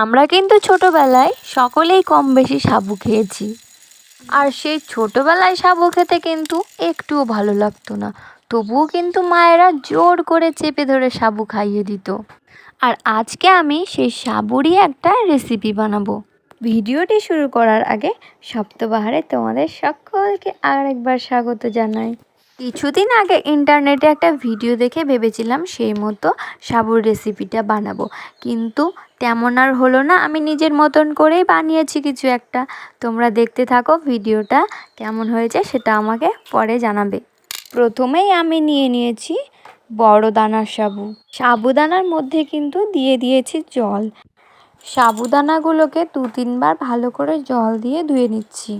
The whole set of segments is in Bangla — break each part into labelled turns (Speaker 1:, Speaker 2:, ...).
Speaker 1: আমরা কিন্তু ছোটোবেলায় সকলেই কম বেশি সাবু খেয়েছি। আর সেই ছোটোবেলায় সাবু খেতে কিন্তু একটুও ভালো লাগতো না। তবুও কিন্তু মায়েরা জোর করে চেপে ধরে সাবু খাইয়ে দিত। আর আজকে আমি সেই সাবুরই একটা রেসিপি বানাবো। ভিডিওটি শুরু করার আগে সপ্তবাহারে তোমাদের সকলকে আর একবার স্বাগত জানাই। কিছুদিন আগে ইন্টারনেটে একটা ভিডিও দেখে ভেবেছিলাম সেই মতো সাবুর রেসিপিটা বানাবো। কিন্তু তেমন আর হলো না, আমি নিজের মতন করেই বানিয়েছি কিছু একটা। তোমরা দেখতে থাকো ভিডিওটা কেমন হয়েছে সেটা আমাকে পরে জানাবে। প্রথমেই আমি নিয়ে নিয়েছি বড় দানার সাবু। সাবুদানার মধ্যে কিন্তু দিয়ে দিয়েছি জল। সাবুদানাগুলোকে দু তিনবার ভালো করে জল দিয়ে ধুয়ে নিচ্ছি।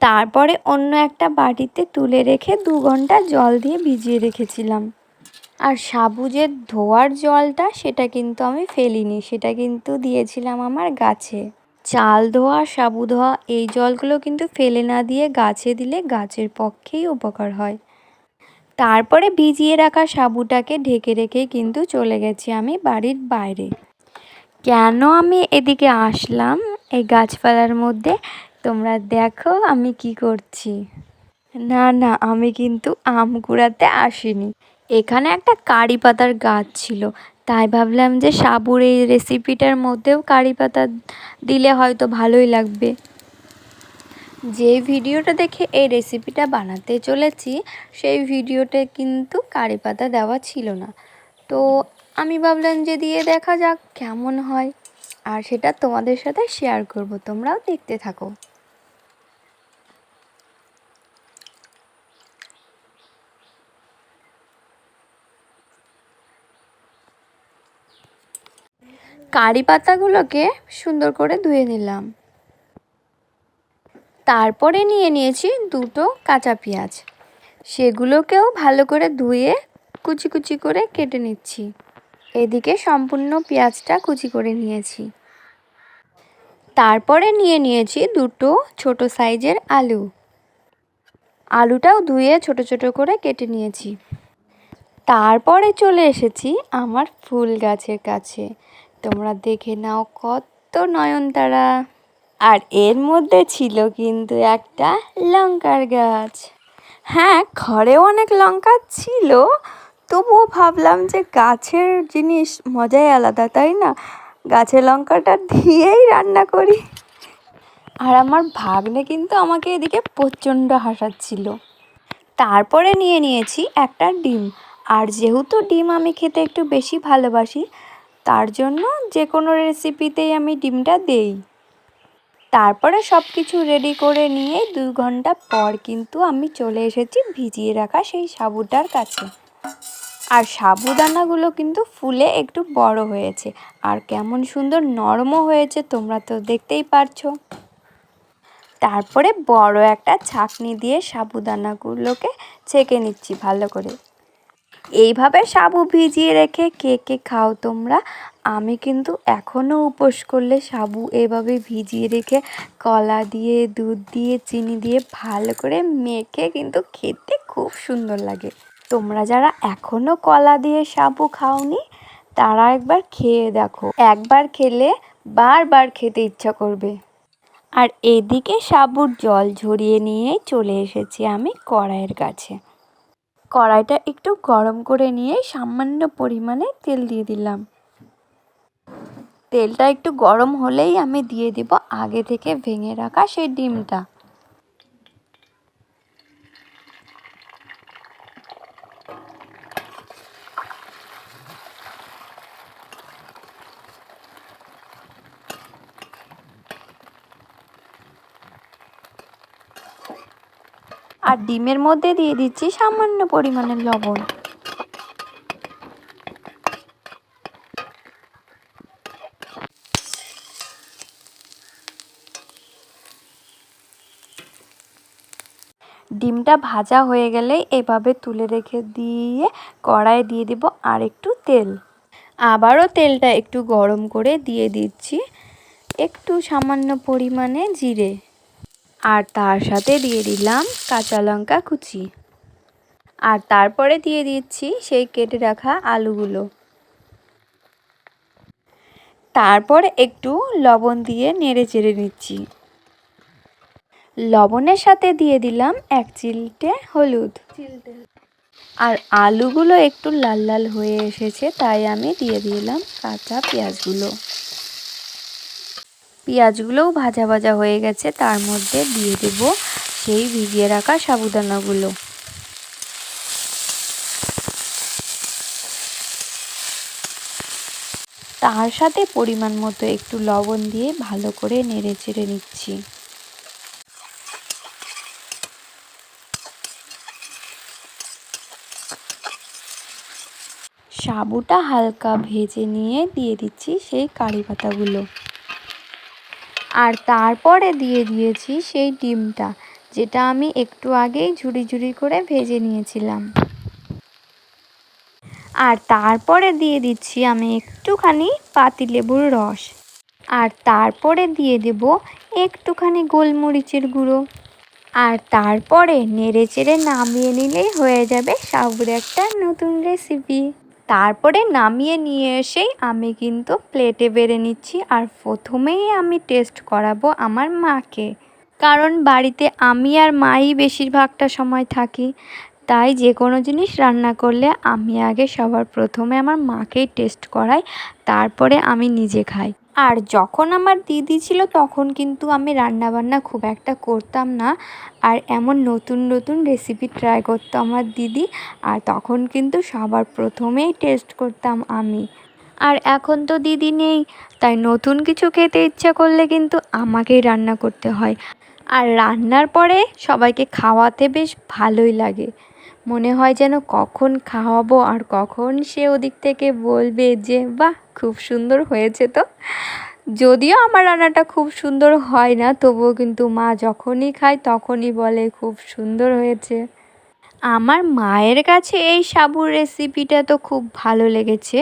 Speaker 1: তারপরে অন্য একটা বাটিতে তুলে রেখে দু ঘণ্টা জল দিয়ে ভিজিয়ে রেখেছিলাম। আর সাবু যে ধোয়ার জলটা, সেটা কিন্তু আমি ফেলিনি, সেটা কিন্তু দিয়েছিলাম আমার গাছে। চাল ধোয়া, সাবু ধোয়া, এই জলগুলো কিন্তু ফেলে না দিয়ে গাছে দিলে গাছের পক্ষেই উপকার হয়। তারপরে ভিজিয়ে রাখা সাবুটাকে ঢেকে রেখে কিন্তু চলে গেছি আমি বাড়ির বাইরে। কেন আমি এদিকে আসলাম এই গাছপালার মধ্যে? তোমরা দেখো আমি কি করছি। না না, আমি কিন্তু আম কুড়াতে আসিনি। এখানে একটা কারি পাতার গাছ ছিল। তাই ভাবলাম যে সাবুর এই রেসিপিটার মধ্যেও কারি পাতা দিলে হয়তো ভালোই লাগবে। যে ভিডিওটা দেখে এই রেসিপিটা বানাতে চলেছি, সেই ভিডিওতে কিন্তু কারি পাতা দেওয়া ছিল না। তো আমি ভাবলাম যে দিয়ে দেখা যাক কেমন হয়। আর সেটা তোমাদের সাথে শেয়ার করব, তোমরাও দেখতে থাকো। কারি পাতাগুলোকে সুন্দর করে ধুয়ে নিলাম। তারপরে নিয়ে নিয়েছি দুটো কাঁচা পেঁয়াজ। সেগুলোকেও ভালো করে ধুয়ে কুচি কুচি করে কেটে নিচ্ছি। এদিকে সম্পূর্ণ পেঁয়াজটা কুচি করে নিয়েছি। তারপরে নিয়ে নিয়েছি দুটো ছোট সাইজের আলু। আলুটাও ধুয়ে ছোট ছোট করে কেটে নিয়েছি। তারপরে চলে এসেছি আমার ফুল গাছের কাছে। তোমরা দেখে নাও কত নয়নতারা। আর এর মধ্যে ছিল কিন্তু একটা লঙ্কার গাছ। হ্যাঁ ঘরেও অনেক লঙ্কা ছিল তবুও ভাবলাম যে গাছের জিনিস মজাই আলাদা, তাই না? গাছের লঙ্কাটা দিয়েই রান্না করি। আর আমার ভাগ্নে কিন্তু আমাকে এদিকে প্রচণ্ড হাসাচ্ছিল। তারপরে নিয়ে নিয়েছি একটা ডিম। আর যেহেতু ডিম আমি খেতে একটু বেশি ভালোবাসি, তার জন্য যে কোনো রেসিপিতেই আমি ডিমটা দেই। তারপরে সব কিছু রেডি করে নিয়ে দুই ঘণ্টা পর কিন্তু আমি চলে এসেছি ভিজিয়ে রাখা সেই সাবুটার কাছে। আর সাবুদানাগুলো কিন্তু ফুলে একটু বড় হয়েছে। আর কেমন সুন্দর নরমও হয়েছে, তোমরা তো দেখতেই পারছ। তারপরে বড় একটা ছাঁকনি দিয়ে সাবুদানাগুলোকে ছেঁকে নিচ্ছি ভালো করে। এইভাবে সাবু ভিজিয়ে রেখে কে কে খাও তোমরা, আমি কিন্তু এখনও উপোস করলে সাবু এভাবে ভিজিয়ে রেখে কলা দিয়ে, দুধ দিয়ে, চিনি দিয়ে ভালো করে মেখে কিন্তু খেতে খুব সুন্দর লাগে। তোমরা যারা এখনও কলা দিয়ে সাবু খাওনি, তারা একবার খেয়ে দেখো। একবার খেলে বারবার খেতে ইচ্ছা করবে। আর এদিকে সাবুর জল ঝরিয়ে নিয়ে চলে এসেছি আমি কড়াইয়ের কাছে। কড়াইটা একটু গরম করে নিয়ে সামান্য পরিমাণে তেল দিয়ে দিলাম। তেলটা একটু গরম হলেই আমি দিয়ে দিব আগে থেকে ভেঙে রাখা সেই ডিমটা। আর ডিমের মধ্যে দিয়ে দিচ্ছি সামান্য পরিমাণের লবণ। ডিমটা ভাজা হয়ে গেলে এভাবে তুলে রেখে দিয়ে কড়াইয়ে দিয়ে দিব আর একটু তেল। আবারও তেলটা একটু গরম করে দিয়ে দিচ্ছি একটু সামান্য পরিমাণে জিরে। আর তার সাথে দিয়ে দিলাম কাঁচা লঙ্কা কুচি। আর তারপরে দিয়ে দিচ্ছি সেই কেটে রাখা আলুগুলো। তারপর একটু লবণ দিয়ে নেড়ে চেড়ে নিচ্ছি। লবণের সাথে দিয়ে দিলাম এক চিলটে হলুদ। আর আলুগুলো একটু লাল লাল হয়ে এসেছে, তাই আমি দিয়ে দিলাম কাঁচা পেঁয়াজগুলো। পেঁয়াজগুলোও ভাজা ভাজা হয়ে গেছে, তার মধ্যে দিয়ে দেব সেই ভিজিয়ে রাখা সাবুদানাগুলো। তার সাথে পরিমাণ মতো একটু লবণ দিয়ে ভালো করে নেড়ে চেড়ে নিচ্ছি। সাবুটা হালকা ভেজে নিয়ে দিয়ে দিচ্ছি সেই কারি পাতাগুলো। আর তারপরে দিয়ে দিয়েছি সেই ডিমটা, যেটা আমি একটু আগেই ঝুড়ি ঝুড়ি করে ভেজে নিয়েছিলাম। আর তারপরে দিয়ে দিচ্ছি আমি একটুখানি পাতিলেবুর রস। আর তারপরে দিয়ে দেব একটুখানি গোলমরিচের গুঁড়ো। আর তারপরে নেড়ে চেড়ে নামিয়ে নিলেই হয়ে যাবে সাবুর একটা নতুন রেসিপি তারপরে নামিয়ে নিয়ে এসেই আমি কিন্তু প্লেটে বেড়ে নিচ্ছি আর প্রথমেই আমি টেস্ট করাবো আমার মাকে। কারণ বাড়িতে আমি আর মাই বেশিরভাগটা সময় থাকি, তাই যে কোনো জিনিস রান্না করলে আমি আগে সবার প্রথমে আমার মাকেই টেস্ট করাই, তারপরে আমি নিজে খাই। আর যখন আমার দিদি ছিল তখন কিন্তু আমি রান্নাবান্না খুব একটা করতাম না। আর এমন নতুন নতুন রেসিপি ট্রাই করতো আমার দিদি। আর তখন কিন্তু সবার প্রথমেই টেস্ট করতাম আমি। আর এখন তো দিদি নেই, তাই নতুন কিছু খেতে ইচ্ছা করলে কিন্তু আমাকেই রান্না করতে হয়। আর রান্নার পরে সবাইকে খাওয়াতে বেশ ভালোই লাগে। মনে হয় যেন কখন খাওয়াবো আর কখন সে ওদিক থেকে বলবে যে, বাহ, খুব সুন্দর হয়েছে তো। যদিও আমার রান্নাটা খুব সুন্দর হয় না, তবুও কিন্তু মা যখনই খায় তখনই বলে খুব সুন্দর হয়েছে। আমার মায়ের কাছে এই সাবুর রেসিপিটা তো খুব ভালো লেগেছে।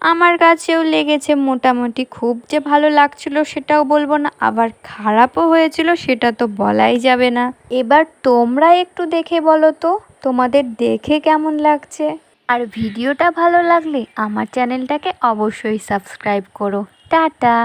Speaker 1: আমার কাছেও লেগেছে, মোটামুটি খুব যে ভালো লাগছিল সেটাও বলব না, আবার খারাপও হয়েছিল সেটা তো বলাই যাবে না। এবার তোমরা একটু দেখে বলো তো। তোমাদের দেখে কেমন লাগছে? আর ভিডিওটা ভালো লাগলে আমার চ্যানেলটাকে অবশ্যই সাবস্ক্রাইব করো। টাটা!